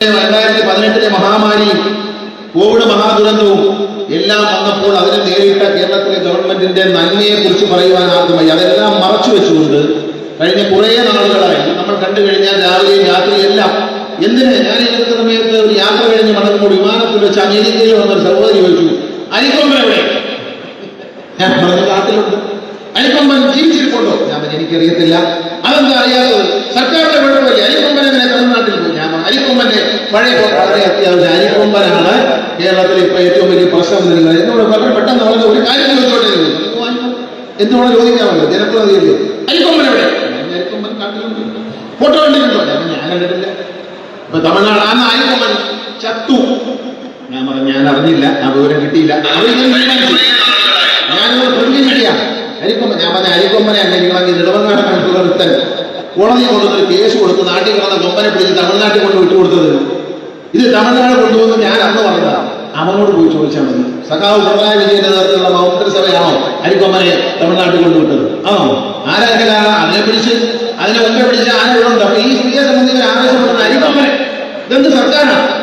രണ്ടായിരത്തി പതിനെട്ടിലെ മഹാമാരി കോവിഡ് മഹാദുരന്തവും എല്ലാം വന്നപ്പോൾ അതിനെ നേരിട്ട കേരളത്തിലെ ഗവൺമെന്റിന്റെ നന്മയെ കുറിച്ച് പറയുവാൻ ആർക്കുമായി അതെല്ലാം മറച്ചു വെച്ചുകൊണ്ട് കഴിഞ്ഞ കുറേ നാളുകളായി നമ്മൾ കണ്ടു കഴിഞ്ഞാൽ രാവിലെയും രാത്രിയും എല്ലാം എന്തിന്? ഞാൻ ഇന്നത്തെ സമയത്ത് ഒരു യാത്ര കഴിഞ്ഞ് മടങ്ങുമ്പോൾ വിമാനത്തിൽ വെച്ച് അമേരിക്കയിൽ വന്നൊരു സഹോദരി ചോദിച്ചു അരിക്കൊമ്പൻ എവിടെ? ഞാൻ നാട്ടിലുണ്ട്. അരിക്കൊമ്പൻ ജീവിച്ചിരിപ്പുണ്ടോ? ഞാൻ എനിക്കറിയത്തില്ല. അതെന്താ അറിയാത്തത് സർക്കാരിന്റെ കുഴപ്പമില്ല അരിക്കൊമ്പൻ എങ്ങനെ തമിഴ്നാട്ടിൽ പോയി ഞാൻ പറഞ്ഞു, അരിക്കൊമ്പന്റെ പഴയ വളരെ അത്യാവശ്യം അരിക്കൊമ്പനാണ് കേരളത്തിൽ ഇപ്പൊ ഏറ്റവും വലിയ പ്രശ്നം വരുന്നത് എന്നോട് പറഞ്ഞു പെട്ടെന്ന് പറഞ്ഞ ഒരു കാര്യം ചോദിച്ചോട്ടെ. എന്തുകൊണ്ട് ചോദിക്കാമല്ലോ ജനപ്രതിനിധിയല്ലേ അരിക്കൊമ്പൻ എവിടെ? അരിക്കൊമ്പൻ കാട്ടിലുണ്ട് ഫോട്ടോ കണ്ടിട്ടുണ്ടോ? ഞാൻ കണ്ടിട്ടില്ല. ഇപ്പൊ തമിഴ്നാട് ആ അരിക്കൊമ്പൻ ചത്തു. ഞാൻ പറഞ്ഞു ഞാൻ അറിഞ്ഞില്ല ആ വിവരം കിട്ടിയില്ല. അരിക്കൊമ്പൻ ഞാൻ പറഞ്ഞ അരിക്കൊമ്പനെ അല്ല നിങ്ങളങ്ങ് ഇടവങ്ങാട് കണക്കുള്ള ഒരുത്തൻ കോടതി കൊണ്ടുവന്നൊരു കേസ് കൊടുത്ത് നാട്ടിൽ കിടന്ന കൊമ്പനെ പിടിച്ച് തമിഴ്നാട്ടിൽ കൊണ്ട് വിട്ടുകൊടുത്തത് ഇത് തമിഴ്നാട് കൊണ്ടുവന്ന് ഞാൻ അന്ന് പറഞ്ഞതാണ് അവനോട് പോയി ചോദിച്ചാൽ മതി. സഖാവ് പിണറായി വിജയന്റെ നേതൃത്വത്തിലുള്ള മന്ത്രിസഭയാണോ? അരിക്കൊമ്മനെ തമിഴ്നാട്ടിൽ കൊണ്ടുവിട്ടത്. ആണോ? ആരാക്കലാണ് അതിനെ പിടിച്ച് അതിനെ ഒറ്റ പിടിച്ച് ആരോടും ഈ സ്ത്രീയെ സംബന്ധിച്ച് ആവേശപ്പെടുന്ന അരിക്കൊമ്മനെ ഇതെന്ത് സർക്കാരാണ്